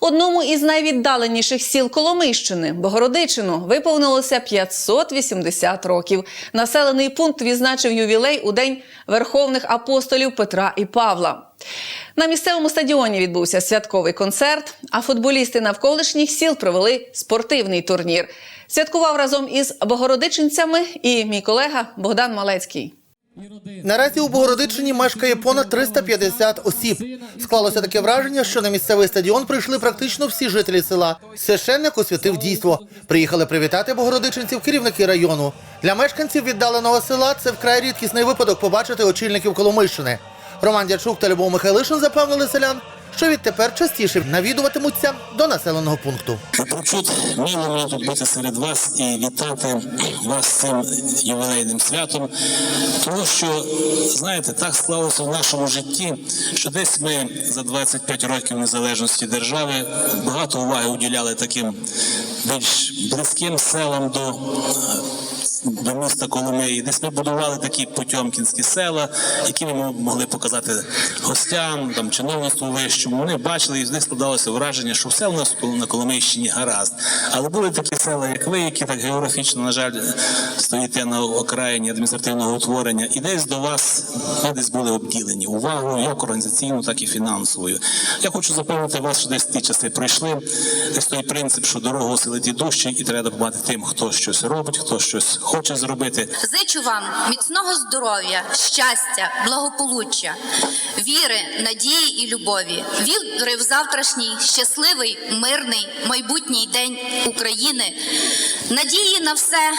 Одному із найвіддаленіших сіл Коломийщини Богородичину виповнилося 580 років. Населений пункт відзначив ювілей у день верховних апостолів Петра і Павла. На місцевому стадіоні відбувся святковий концерт, а футболісти навколишніх сіл провели спортивний турнір. Святкував разом із богородичинцями і мій колега Богдан Малецький. Наразі у Богородичині мешкає понад 350 осіб. Склалося таке враження, що на місцевий стадіон прийшли практично всі жителі села. Священник освятив дійство. Приїхали привітати богородичинців керівники району. Для мешканців віддаленого села це вкрай рідкісний випадок побачити очільників Коломийщини. Роман Дячук та Любов Михайлишин запевнили селян, що відтепер частіше навідуватимуться до населеного пункту. Мило мені тут бути серед вас і вітати вас цим ювілейним святом, тому що, знаєте, так склалося в нашому житті, що десь ми за 25 років незалежності держави багато уваги уділяли таким більш близьким селам до. До міста Коломиї, десь ми будували такі потьомкінські села, які ми могли показати гостям, там чиновництву вищому. Вони бачили і з них складалося враження, що все у нас на Коломийщині гаразд. Але були такі села, як ви, які так географічно, на жаль, стоїте на окраїні адміністративного утворення, і десь до вас ми десь були обділені увагою, як організаційною, так і фінансовою. Я хочу запевнити вас, що десь ті часи пройшли. Десь той принцип, що дорогу оселить дужче, і треба допомагати тим, хто щось робить, хто щось хоче зробити. Зичу вам міцного здоров'я, щастя, благополуччя, віри, надії і любові. Віри в завтрашній щасливий, мирний майбутній день України. Надії на все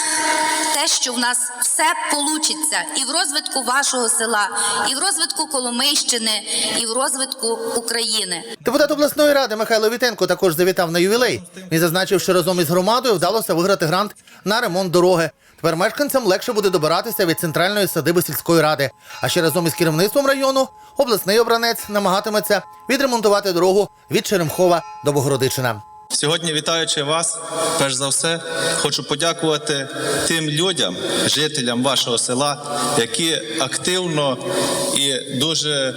те, що в нас все получиться, і в розвитку вашого села, і в розвитку Коломийщини, і в розвитку України. Депутат обласної ради Михайло Вітенко також завітав на ювілей. Він зазначив, що разом із громадою вдалося виграти грант на ремонт дороги. Тепер мешканцям легше буде добиратися від центральної садиби сільської ради. А ще разом із керівництвом району обласний обранець намагатиметься відремонтувати дорогу від Черемхова до Богородичина. Сьогодні, вітаючи вас, перш за все, хочу подякувати тим людям, жителям вашого села, які активно і дуже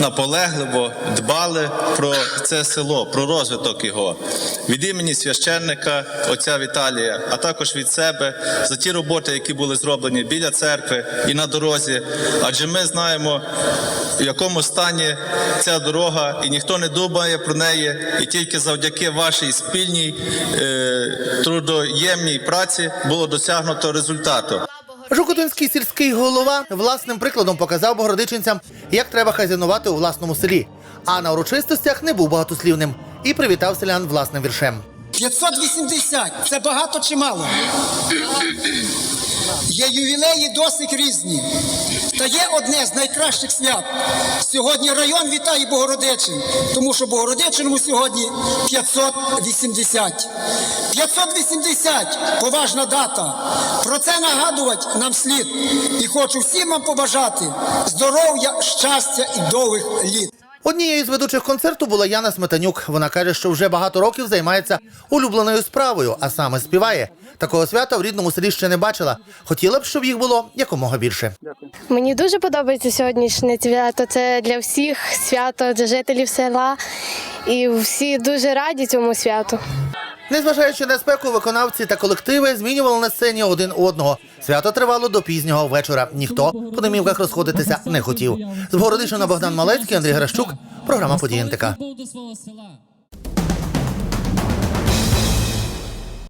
наполегливо дбали про це село, про розвиток його. Від імені священника отця Віталія, а також від себе за ті роботи, які були зроблені біля церкви і на дорозі. Адже ми знаємо, в якому стані ця дорога, і ніхто не думає про неї, і тільки завдяки вашій спільній е, трудоємній праці було досягнуто результату. Жукотинський сільський голова власним прикладом показав богородичинцям, як треба хазяйнувати у власному селі. А на урочистостях не був багатослівним і привітав селян власним віршем. 580 це багато чи мало? Є ювілеї досить різні. Та є одне з найкращих свят. Сьогодні район вітає Богородичин, тому що Богородичиному сьогодні 580. 580 поважна дата. Про це нагадувати нам слід. І хочу всім вам побажати здоров'я, щастя і довгих літ. Однією з ведучих концерту була Яна Сметанюк. Вона каже, що вже багато років займається улюбленою справою, а саме співає. Такого свята в рідному селі ще не бачила. Хотіла б, щоб їх було якомога більше. Мені дуже подобається сьогоднішнє свято. Це для всіх свято, для жителів села. І всі дуже раді цьому святу. Незважаючи на спеку, виконавці та колективи змінювали на сцені один одного. Свято тривало до пізнього вечора. Ніхто по домівках розходитися не хотів. З Городишина Богдан Малецький, Андрій Гращук. Програма «Події НТК».